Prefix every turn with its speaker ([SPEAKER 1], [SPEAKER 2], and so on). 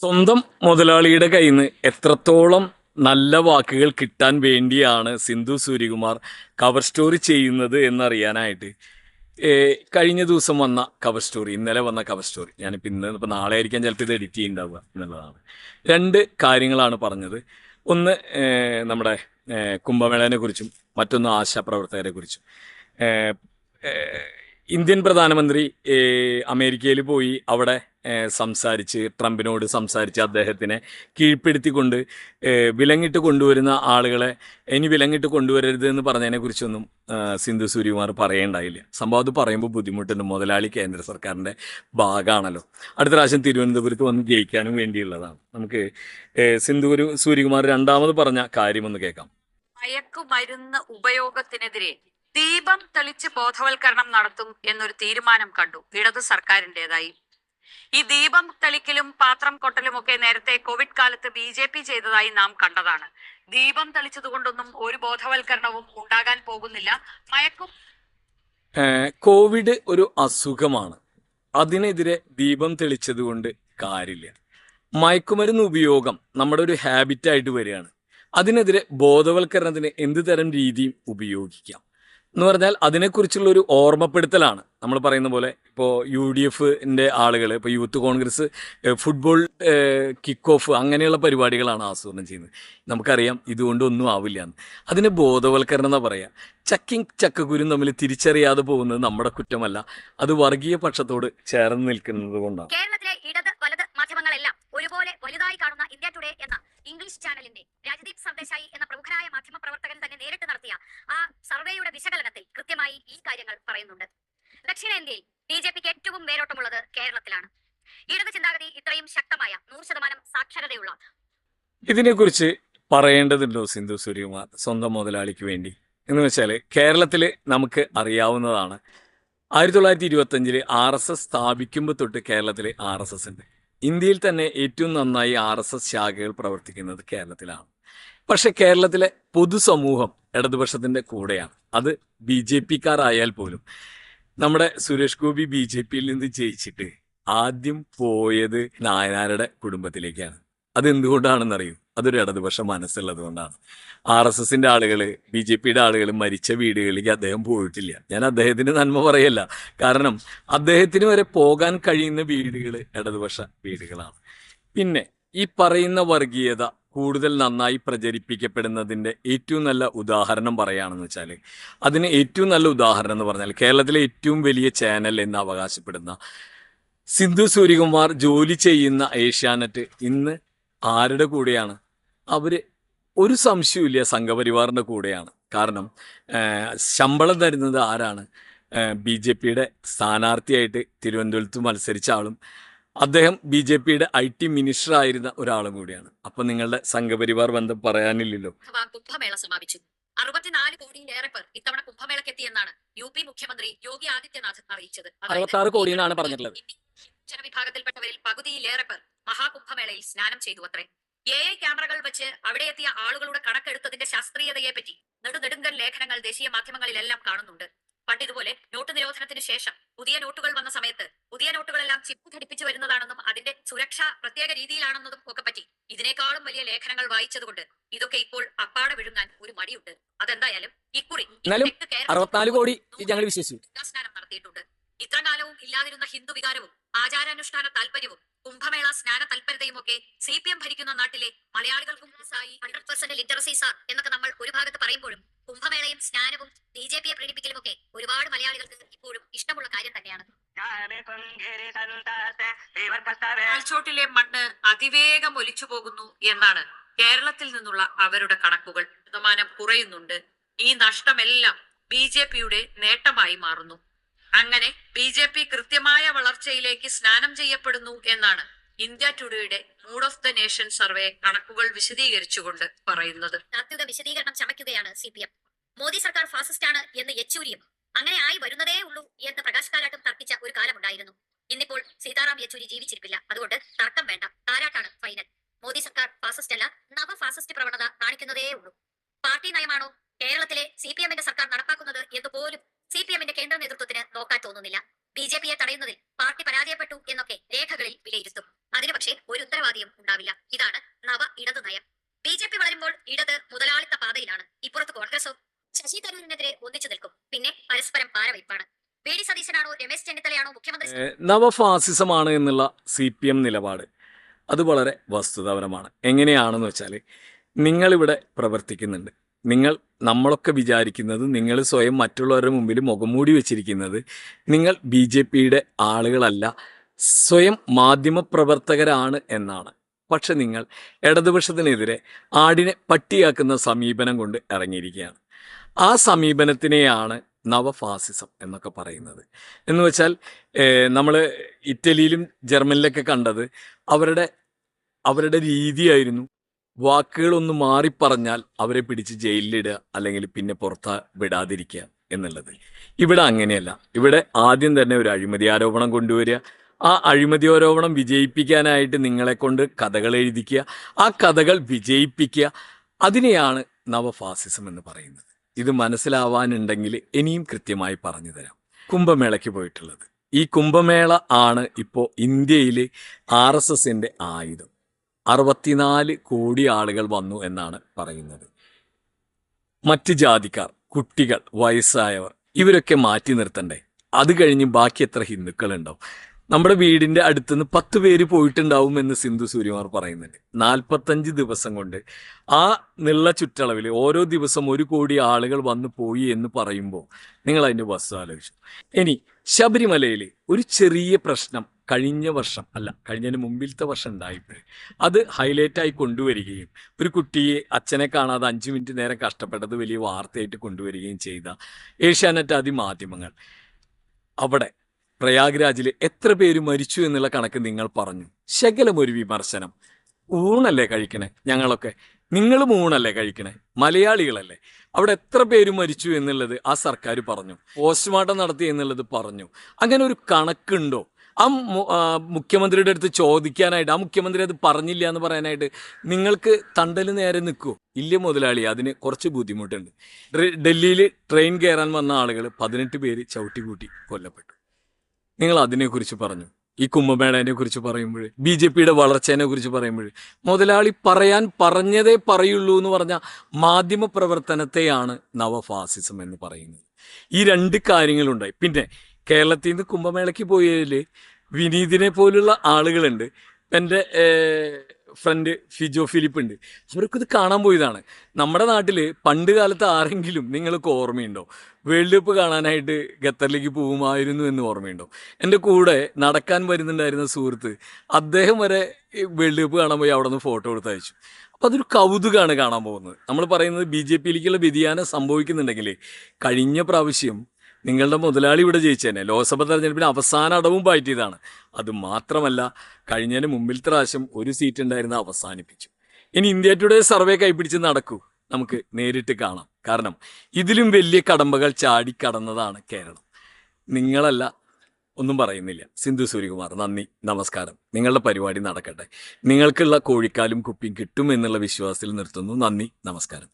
[SPEAKER 1] സ്വന്തം മുതലാളിയുടെ കയ്യിൽ നിന്ന് എത്രത്തോളം നല്ല വാക്കുകൾ കിട്ടാൻ വേണ്ടിയാണ് സിന്ധു സൂര്യകുമാർ കവർ സ്റ്റോറി ചെയ്യുന്നത് എന്നറിയാനായിട്ട്. കഴിഞ്ഞ ദിവസം വന്ന കവർ സ്റ്റോറി ഇന്നലെ വന്ന കവർ സ്റ്റോറി ഞാനിപ്പോൾ ഇന്ന് ഇപ്പോൾ നാളെ ആയിരിക്കാം ചിലപ്പോൾ ഇത് എഡിറ്റ് ചെയ്യുന്നുണ്ടാവുക എന്നുള്ളതാണ്. രണ്ട് കാര്യങ്ങളാണ് പറഞ്ഞത്. ഒന്ന് നമ്മുടെ കുംഭമേളനെ കുറിച്ചും മറ്റൊന്ന് ആശാപ്രവർത്തകരെ കുറിച്ചും. ഇന്ത്യൻ പ്രധാനമന്ത്രി അമേരിക്കയിൽ പോയി അവിടെ സംസാരിച്ച് ട്രംപിനോട് സംസാരിച്ച് അദ്ദേഹത്തിനെ കീഴ്പ്പെടുത്തിക്കൊണ്ട് വിലങ്ങിട്ട് കൊണ്ടുവരുന്ന ആളുകളെ ഇനി വിലങ്ങിട്ട് കൊണ്ടുവരരുത് എന്ന് പറഞ്ഞതിനെ കുറിച്ചൊന്നും സിന്ധു സൂര്യകുമാർ പറയേണ്ടായില്ല. സംഭവം അത് പറയുമ്പോൾ ബുദ്ധിമുട്ടുണ്ട്. മുതലാളി കേന്ദ്ര സർക്കാരിന്റെ ഭാഗമാണല്ലോ. അടുത്ത പ്രാവശ്യം തിരുവനന്തപുരത്ത് വന്ന് ജയിക്കാനും വേണ്ടിയുള്ളതാണ്. നമുക്ക് സിന്ധു സൂര്യകുമാർ രണ്ടാമത് പറഞ്ഞ കാര്യമൊന്ന് കേൾക്കാം.
[SPEAKER 2] മയക്കുമരുന്ന് ഉപയോഗത്തിനെതിരെ ദീപം തെളിച്ച് ബോധവൽക്കരണം നടത്തും എന്നൊരു തീരുമാനം കണ്ടു. ഇടതു സർക്കാരിന്റെതായി ഈ ദീപം തെളിക്കലും പാത്രം കൊട്ടലും ഒക്കെ നേരത്തെ കോവിഡ് കാലത്ത് ബി ജെ പി ചെയ്തതായി നാം കണ്ടതാണ്. ദീപം തെളിച്ചതുകൊണ്ടൊന്നും ഒരു ബോധവൽക്കരണവും ഉണ്ടാകാൻ പോകുന്നില്ല. മയക്കും
[SPEAKER 1] കോവിഡ് ഒരു അസുഖമാണ്. അതിനെതിരെ ദീപം തെളിച്ചതുകൊണ്ട് കാര്യമില്ല. മയക്കുമരുന്ന് ഉപയോഗം നമ്മുടെ ഒരു ഹാബിറ്റായിട്ട് വരികയാണ്. അതിനെതിരെ ബോധവൽക്കരണത്തിന് എന്ത് തരം രീതിയും ഉപയോഗിക്കാം? എന്ന് പറഞ്ഞാൽ അതിനെക്കുറിച്ചുള്ള ഒരു ഓർമ്മപ്പെടുത്തലാണ്. നമ്മൾ പറയുന്ന പോലെ ഇപ്പോൾ യു ഡി എഫിന്റെ ആളുകൾ ഇപ്പോൾ youth Congress football kick off അങ്ങനെയുള്ള പരിപാടികളാണ് ആസൂത്രണം ചെയ്യുന്നത്. നമുക്കറിയാം ഇതുകൊണ്ടൊന്നും ആവില്ല എന്ന്. അതിന് ബോധവൽക്കരണം എന്നാ പറയുക ചക്കിങ് ചക്കക്കുരും തമ്മിൽ തിരിച്ചറിയാതെ പോകുന്നത് നമ്മുടെ കുറ്റമല്ല. അത് വർഗീയ പക്ഷത്തോട് ചേർന്ന് നിൽക്കുന്നത് കൊണ്ടാണ്.
[SPEAKER 3] കേരളത്തിലെ ഇടത് വലത് മാധ്യമങ്ങളെല്ലാം ഒരുപോലെ വലുതായി കാണുന്ന ഇന്ത്യ ടുഡേ എന്ന ഇംഗ്ലീഷ് ചാനലിന്റെ രാജദീപ് സന്ദേശായി എന്ന പ്രമുഖരായ മാധ്യമ പ്രവർത്തകൻ തന്നെ നേരിട്ട് നടത്തിയ ആ സർവേയുടെ വിശകലനത്തിൽ കൃത്യമായി ഈ കാര്യങ്ങൾ പറയുന്നുണ്ട്. ദക്ഷിണേന്ത്യയിൽ ബി ജെ പിക്ക് ഏറ്റവും വേരോട്ടമുള്ളത് കേരളത്തിലാണ്. ഇടത് ചിന്താഗതി ഇത്രയും ശക്തമായ നൂറ് ശതമാനം സാക്ഷരതയുള്ള
[SPEAKER 1] ഇതിനെക്കുറിച്ച് പറയേണ്ടതുണ്ടോ സിന്ധു സൂര്യകുമാർ സ്വന്തം മുതലാളിക്ക് വേണ്ടി? എന്ന് വെച്ചാൽ കേരളത്തിൽ നമുക്ക് അറിയാവുന്നതാണ്. ആയിരത്തി തൊള്ളായിരത്തി ഇരുപത്തഞ്ചിൽ ആർ എസ് എസ് സ്ഥാപിക്കുമ്പോൾ തൊട്ട് കേരളത്തിൽ ആർ എസ് എസ് ഉണ്ട്. ഇന്ത്യയിൽ തന്നെ ഏറ്റവും നന്നായി ആർ എസ് എസ് ശാഖകൾ പ്രവർത്തിക്കുന്നത് കേരളത്തിലാണ്. പക്ഷെ കേരളത്തിലെ പൊതുസമൂഹം ഇടതുപക്ഷത്തിന്റെ കൂടെയാണ്. അത് ബി ജെ പിക്കാരായാൽ പോലും. നമ്മുടെ സുരേഷ് ഗോപി ബി ജെ പിയിൽ നിന്ന് ജയിച്ചിട്ട് ആദ്യം പോയത് നായനാരുടെ കുടുംബത്തിലേക്കാണ്. അതെന്തുകൊണ്ടാണെന്നറിയൂ? അതൊരു ഇടതുപക്ഷ മനസ്സുള്ളത് കൊണ്ടാണ്. ആർ എസ് എസിന്റെ ആളുകൾ ബി ജെ പിയുടെ ആളുകൾ മരിച്ച വീടുകളിലേക്ക് അദ്ദേഹം പോയിട്ടില്ല. ഞാൻ അദ്ദേഹത്തിന് നന്മ പറയല്ല. കാരണം അദ്ദേഹത്തിന് വരെ പോകാൻ കഴിയുന്ന വീടുകൾ ഇടതുപക്ഷ വീടുകളാണ്. പിന്നെ ഈ പറയുന്ന വർഗീയത കൂടുതൽ നന്നായി പ്രചരിപ്പിക്കപ്പെടുന്നതിന്റെ ഏറ്റവും നല്ല ഉദാഹരണം പറയുകയാണെന്ന് വെച്ചാൽ അതിന് ഏറ്റവും നല്ല ഉദാഹരണം എന്ന് പറഞ്ഞാൽ കേരളത്തിലെ ഏറ്റവും വലിയ ചാനൽ എന്ന് അവകാശപ്പെടുന്ന സിന്ധു സൂര്യകുമാർ ജോലി ചെയ്യുന്ന ഏഷ്യാനെറ്റ് ഇന്ന് ആരുടെ കൂടെയാണ്? അവർ ഒരു സംശയവുമില്ല സംഘപരിവാറിന്റെ കൂടെയാണ്. കാരണം ശമ്പളം തരുന്നത് ആരാണ്? ബി ജെ പിയുടെ സ്ഥാനാർത്ഥിയായിട്ട് തിരുവനന്തപുരത്ത് മത്സരിച്ച ആളും അദ്ദേഹം ബി ജെ പിയുടെ ഐ ടി മിനിസ്റ്റർ ആയിരുന്ന ഒരാളും കൂടിയാണ്. അപ്പൊ നിങ്ങളുടെ സംഘപരിവാർ ബന്ധം പറയാനില്ലല്ലോ.
[SPEAKER 3] കുംഭമേള സമാപിച്ചു. അറുപത്തിനാല് കോടിയിലേറെ പേർ ഇത്തവണ കുംഭമേളക്കെത്തിയെന്നാണ് യു പി മുഖ്യമന്ത്രി യോഗി ആദിത്യനാഥ് അറിയിച്ചത്. അതായത്
[SPEAKER 1] അറുപത്താറ് കോടി പറഞ്ഞിട്ടുള്ളത്.
[SPEAKER 3] ജനവിഭാഗത്തിൽപ്പെട്ടവരിൽ പകുതിയിലേറെ പേർ മഹാകുംഭമേളയിൽ സ്നാനം ചെയ്തു അത്രേ. എ ഐ ക്യാമറകൾ വെച്ച് അവിടെ എത്തിയ ആളുകളുടെ കണക്കെടുത്തതിന്റെ ശാസ്ത്രീയതയെ പറ്റി നെടുനെടുങ്കൻ ലേഖനങ്ങൾ ദേശീയ മാധ്യമങ്ങളിലെല്ലാം കാണുന്നുണ്ട്. പണ്ട് ഇതുപോലെ നോട്ട് നിരോധനത്തിന് ശേഷം പുതിയ നോട്ടുകൾ വന്ന സമയത്ത് പുതിയ നോട്ടുകളെല്ലാം ചിപ്പ് ഘടിപ്പിച്ചു വരുന്നതാണെന്നും അതിന്റെ സുരക്ഷ പ്രത്യേക രീതിയിലാണെന്നതും ഒക്കെ പറ്റി ഇതിനേക്കാളും വലിയ ലേഖനങ്ങൾ വായിച്ചതുകൊണ്ട് ഇതൊക്കെ ഇപ്പോൾ അപ്പാടെ വിഴുങ്ങാൻ ഒരു മടിയുണ്ട്. അതെന്തായാലും ഇക്കുറി
[SPEAKER 4] അറുപത്തിനാല് കോടി ഞങ്ങൾ വിശ്വസിച്ചു.
[SPEAKER 3] നടത്തിയിട്ടുണ്ട്. ഇത്രകാലവും ഇല്ലാതിരുന്ന ഹിന്ദു വികാരവും ആചാരാനുഷ്ഠാന താല്പര്യവും കുംഭമേള സ്നാന താല്പര്യതയും ഒക്കെ സി പി എം ഭരിക്കുന്ന നാട്ടിലെ മലയാളികൾക്കും ഹൺഡ്രഡ് പെർസെന്റ് ലിറ്ററസി സാർ എന്നൊക്കെ നമ്മൾ ഒരു ഭാഗത്ത് പറയുമ്പോഴും കുംഭമേളയും സ്നാനവും ബി ജെ പിയെ പ്രീണിപ്പിക്കലും ഒക്കെ ഒരുപാട് മലയാളികൾക്ക് ഇപ്പോഴും ഇഷ്ടമുള്ള കാര്യം തന്നെയാണ്.
[SPEAKER 2] കാൽച്ചോട്ടിലെ മണ്ണ് അതിവേഗം ഒലിച്ചു പോകുന്നു എന്നാണ് കേരളത്തിൽ നിന്നുള്ള അവരുടെ കണക്കുകൾ. ശതമാനം കുറയുന്നുണ്ട്. ഈ നഷ്ടമെല്ലാം ബി ജെ പിയുടെ നേട്ടമായി മാറുന്നു. അങ്ങനെ ബി ജെ പി കൃത്യമായ വളർച്ചയിലേക്ക് സ്നാനം ചെയ്യപ്പെടുന്നു എന്നാണ് India ടുഡേയുടെ mood of the nation survey കണക്കുകൾ വിശദീകരിച്ചുകൊണ്ട് പറയുന്നത്.
[SPEAKER 3] വിശദീകരണം ചമയ്ക്കുകയാണ് സി പി എം. മോദി സർക്കാർ ഫാസിസ്റ്റ് ആണ് എന്ന് യെച്ചൂരിയും അങ്ങനെ ആയി വരുന്നതേ ഉള്ളൂ എന്ന് പ്രകാശ് കാരാട്ടും തർക്കിച്ച ഒരു കാലമുണ്ടായിരുന്നു. ഇന്നിപ്പോൾ സീതാറാം യെച്ചൂരി ജീവിച്ചിരിപ്പില്ല. അതുകൊണ്ട് തർക്കം വേണ്ട. കാരാട്ടാണ് ഫൈനൽ. മോദി സർക്കാർ ഫാസിസ്റ്റ് അല്ല നവ ഫാസിസ്റ്റ് പ്രവണത കാണിക്കുന്നതേ ഉള്ളൂ. പാർട്ടി നയമാണോ കേരളത്തിലെ സി പി എമ്മിന്റെ സർക്കാർ നടപ്പാക്കുന്നത് എന്ന് പോലും സി പി എമ്മിന്റെ കേന്ദ്ര നേതൃത്വത്തിന് നോക്കാൻ തോന്നുന്നില്ല. ബി ജെ പിയെ തടയുന്നതിൽ പാർട്ടി പരാജയപ്പെട്ടു എന്നൊക്കെ രേഖകളിൽ വിലയിരുത്തും. അതിന് പക്ഷേ ഒരു ഉത്തരവാദിയും ഉണ്ടാവില്ല. ഇതാണ് നവ ഇടതു നയം. ബി ജെ പി വളരുമ്പോൾ ഇടത് മുതലാളിത്ത പാതയിലാണ്. ഇപ്പുറത്ത് കോൺഗ്രസോ ശശി തരൂരിനെതിരെ ഒന്നിച്ചു നിൽക്കും. പിന്നെ പരസ്പരം പാരവയ്പാണ് ബി ഡി സതീശനാണോ രമേശ് ചെന്നിത്തലയാണോ മുഖ്യമന്ത്രി
[SPEAKER 1] നവഫാസിസമാണ് എന്നുള്ള സി പി എം നിലപാട്. അത് വളരെ വസ്തുതാപരമാണ്. എങ്ങനെയാണെന്ന് വെച്ചാൽ നിങ്ങളിവിടെ പ്രവർത്തിക്കുന്നുണ്ട്. നിങ്ങൾ നമ്മളൊക്കെ വിചാരിക്കുന്നത് നിങ്ങൾ സ്വയം മറ്റുള്ളവരുടെ മുമ്പിൽ മുഖംമൂടി വെച്ചിരിക്കുന്നത് നിങ്ങൾ ബി ജെ പിയുടെ ആളുകളല്ല സ്വയം മാധ്യമപ്രവർത്തകരാണ് എന്നാണ്. പക്ഷെ നിങ്ങൾ ഇടതുപക്ഷത്തിനെതിരെ ആടിനെ പട്ടിയാക്കുന്ന സമീപനം കൊണ്ട് ഇറങ്ങിയിരിക്കുകയാണ്. ആ സമീപനത്തിനെയാണ് നവഫാസിസം എന്നൊക്കെ പറയുന്നത്. എന്ന് വെച്ചാൽ നമ്മൾ ഇറ്റലിയിലും ജർമ്മനിലൊക്കെ കണ്ടത് അവരുടെ അവരുടെ രീതിയായിരുന്നു വാക്കുകളൊന്ന് മാറിപ്പറഞ്ഞാൽ അവരെ പിടിച്ച് ജയിലിലിടുക അല്ലെങ്കിൽ പിന്നെ പുറത്ത് വിടാതിരിക്കുക എന്നുള്ളത്. ഇവിടെ അങ്ങനെയല്ല. ഇവിടെ ആദ്യം തന്നെ ഒരു അഴിമതി ആരോപണം കൊണ്ടുവരിക. ആ അഴിമതി ആരോപണം വിജയിപ്പിക്കാനായിട്ട് നിങ്ങളെ കൊണ്ട് കഥകൾ എഴുതിക്കുക. ആ കഥകൾ വിജയിപ്പിക്കുക. അതിനെയാണ് നവഫാസിസം എന്ന് പറയുന്നത്. ഇത് മനസ്സിലാവാനുണ്ടെങ്കിൽ ഇനിയും കൃത്യമായി പറഞ്ഞു തരാം. കുംഭമേളയ്ക്ക് പോയിട്ടുള്ളത്. ഈ കുംഭമേള ആണ് ഇപ്പോൾ ഇന്ത്യയിലെ ആർ എസ് എസിന്റെ ആയുധം. അറുപത്തിനാല് കോടി ആളുകൾ വന്നു എന്നാണ് പറയുന്നത്. മറ്റ് ജാതിക്കാർ കുട്ടികൾ വയസ്സായവർ ഇവരൊക്കെ മാറ്റി നിർത്തണ്ടേ? അത് കഴിഞ്ഞ് ബാക്കി എത്ര ഹിന്ദുക്കളുണ്ടാവും? നമ്മുടെ വീടിന്റെ അടുത്തുനിന്ന് പത്ത് പേര് പോയിട്ടുണ്ടാവും എന്ന് സിന്ധു സൂര്യമാർ പറയുന്നുണ്ട്. നാൽപ്പത്തഞ്ച് ദിവസം കൊണ്ട് ആ നിള്ള ചുറ്റളവിൽ ഓരോ ദിവസം ഒരു കോടി ആളുകൾ വന്നു പോയി എന്ന് പറയുമ്പോൾ നിങ്ങൾ അതിന്റെ വസ്തു ആലോചിച്ചു. ഇനി ശബരിമലയിൽ ഒരു ചെറിയ പ്രശ്നം കഴിഞ്ഞ വർഷം അല്ല കഴിഞ്ഞതിന് മുമ്പിലത്തെ വർഷം ഉണ്ടായപ്പോൾ അത് ഹൈലൈറ്റായി കൊണ്ടുവരികയും ഒരു കുട്ടിയെ അച്ഛനെ കാണാതെ അഞ്ച് മിനിറ്റ് നേരം കഷ്ടപ്പെട്ടത് വലിയ വാർത്തയായിട്ട് കൊണ്ടുവരികയും ചെയ്ത ഏഷ്യാനെറ്റ് ആദ്യ മാധ്യമങ്ങൾ അവിടെ പ്രയാഗ്രാജിൽ എത്ര പേര് മരിച്ചു എന്നുള്ള കണക്ക് നിങ്ങൾ പറഞ്ഞു. ശകലമൊരു വിമർശനം. ഊണല്ലേ കഴിക്കണേ? ഞങ്ങളൊക്കെ. നിങ്ങളും ഊണല്ലേ കഴിക്കണേ? മലയാളികളല്ലേ. അവിടെ എത്ര പേര് മരിച്ചു എന്നുള്ളത് ആ സർക്കാർ പറഞ്ഞു. പോസ്റ്റ്മോർട്ടം നടത്തി എന്നുള്ളത് പറഞ്ഞു. അങ്ങനെ ഒരു കണക്കുണ്ടോ? ആ മുഖ്യമന്ത്രിയുടെ അടുത്ത് ചോദിക്കാനായിട്ട് ആ മുഖ്യമന്ത്രി അത് പറഞ്ഞില്ല എന്ന് പറയാനായിട്ട് നിങ്ങൾക്ക് തണ്ടൽ നേരെ നിൽക്കുമോ ഇല്ല മുതലാളി അതിന് കുറച്ച് ബുദ്ധിമുട്ടുണ്ട്. ഡൽഹിയിൽ ട്രെയിൻ കയറാൻ വന്ന ആളുകൾ പതിനെട്ട് പേര് ചവിട്ടി കൂട്ടി കൊല്ലപ്പെട്ടു. നിങ്ങൾ അതിനെക്കുറിച്ച് പറഞ്ഞു. ഈ കുംഭമേളനെ കുറിച്ച് പറയുമ്പോൾ ബി ജെ പിയുടെ വളർച്ചേനെ കുറിച്ച് പറയുമ്പോൾ മുതലാളി പറയാൻ പറഞ്ഞതേ പറയുള്ളൂ എന്ന് പറഞ്ഞ മാധ്യമ പ്രവർത്തനത്തെയാണ് നവഫാസിസം എന്ന് പറയുന്നത്. ഈ രണ്ട് കാര്യങ്ങളുണ്ടായി. പിന്നെ കേരളത്തിൽ നിന്ന് കുംഭമേളയ്ക്ക് പോയതിൽ വിനീതിനെ പോലുള്ള ആളുകളുണ്ട്. എന്റെ ഫ്രണ്ട് ഫിജോ ഫിലിപ്പ് ഉണ്ട് അവർക്കിത് കാണാൻ പോയതാണ്. നമ്മുടെ നാട്ടിൽ പണ്ട് കാലത്ത് ആരെങ്കിലും നിങ്ങൾക്ക് ഓർമ്മയുണ്ടോ? വേൾഡ് കപ്പ് കാണാനായിട്ട് ഖത്തറിലേക്ക് പോകുമായിരുന്നു എന്ന് ഓർമ്മയുണ്ടോ? എന്റെ കൂടെ നടക്കാൻ വരുന്നുണ്ടായിരുന്ന സുഹൃത്ത് അദ്ദേഹം വരെ വേൾഡ് കപ്പ് കാണാൻ പോയി അവിടെ നിന്ന് ഫോട്ടോ എടുത്ത് അയച്ചു. അപ്പോൾ അതൊരു കൗതുകമാണ് കാണാൻ പോകുന്നത്. നമ്മൾ പറയുന്നത് ബി ജെ പിയിലേക്കുള്ള വ്യതിയാനം സംഭവിക്കുന്നുണ്ടെങ്കിൽ കഴിഞ്ഞ പ്രാവശ്യം നിങ്ങളുടെ മുതലാളി ഇവിടെ ജയിച്ചേനെ. ലോക്സഭ തെരഞ്ഞെടുപ്പിന് അവസാന അടവും പാറ്റിയതാണ്. അത് മാത്രമല്ല കഴിഞ്ഞതിന് മുമ്പിലത്തെ പ്രാവശ്യം ഒരു സീറ്റ് ഉണ്ടായിരുന്ന അവസാനിപ്പിച്ചു. ഇനി ഇന്ത്യ ടുഡേ സർവേ കൈപ്പിടിച്ച് നടക്കൂ. നമുക്ക് നേരിട്ട് കാണാം. കാരണം ഇതിലും വലിയ കടമ്പകൾ ചാടിക്കടന്നതാണ് കേരളം. നിങ്ങളല്ല ഒന്നും പറയുന്നില്ല. സിന്ധു സൂര്യകുമാർ നന്ദി നമസ്കാരം. നിങ്ങളുടെ പരിപാടി നടക്കട്ടെ. നിങ്ങൾക്കുള്ള കോഴിക്കാലും കുപ്പിയും കിട്ടും എന്നുള്ള വിശ്വാസത്തിൽ നിർത്തുന്നു. നന്ദി നമസ്കാരം.